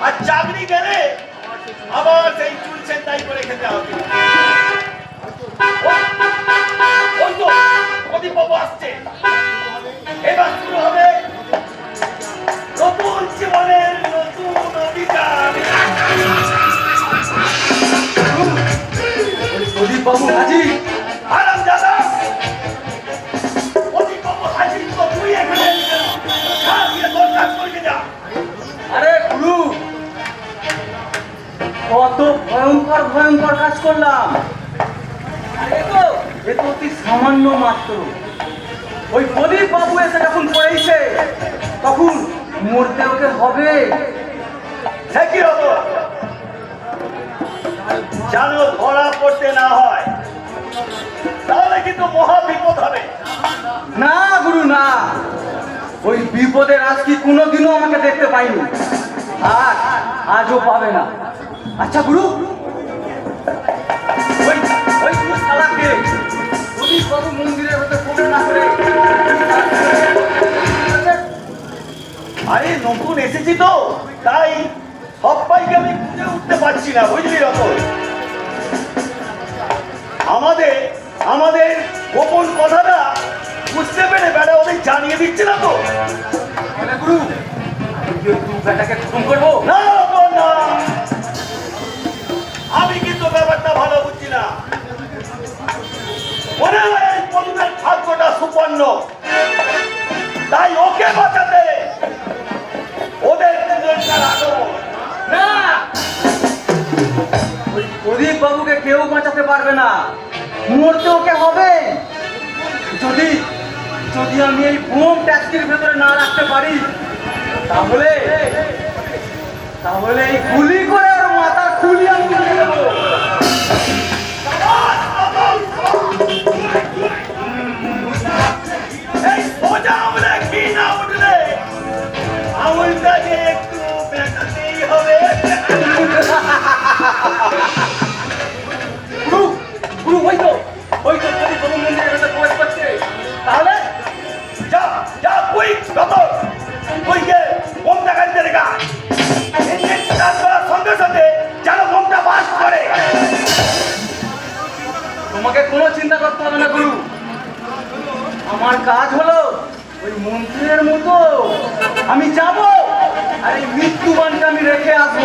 আর চাকরি গেলে আবার সেই চুল চেন্তাই করে খেতে হবে। ওই- আসছে। এবার হবে নতুন জীবনের নতুন বাবু কত ভয়ঙ্কর ভয়ঙ্কর কাজ করলাম। এ তো অতি সামান্য মাত্র। ওই প্রদীপ বাবু এসে যখন পড়েছে তখন মরতে ওকে হবে। কি হব যেন ধরা পড়তে না হয় তাহলে কিন্তু মহা বিপদ হবে। না গুরু না। ওই বিপদের আজ কি কোনোদিনও আমাকে দেখতে পাইনি। আর আজও পাবে না। আচ্ছা গুরু। ওই ওই শালাকে প্রদীপ বাবু মন্দিরের ভেতর ফোটো না করে আরে নতুন এসেছি তো তাই সবাইকে আমি খুঁজে উঠতে পারছি না বুঝলি রকম আমাদের আমাদের গোপন কথাটা বুঝতে পেরে বেড়া ওদের জানিয়ে দিচ্ছে না তো। গুরু বেটাকে খতম করব? না বাবুকে কেউ বাঁচাতে পারবে না। মরতে ওকে হবে? যদি যদি আমি এই বোম ট্যাক্সির ভেতরে না রাখতে পারি, তাহলে তাহলে এই গুলি করে চিন্তা করতে হবে না, গুরু। আমার কাজ হলো ওই মন্ত্রীর মতো আমি যাব আর এই মৃত্যুবানকে আমি রেখে আসব।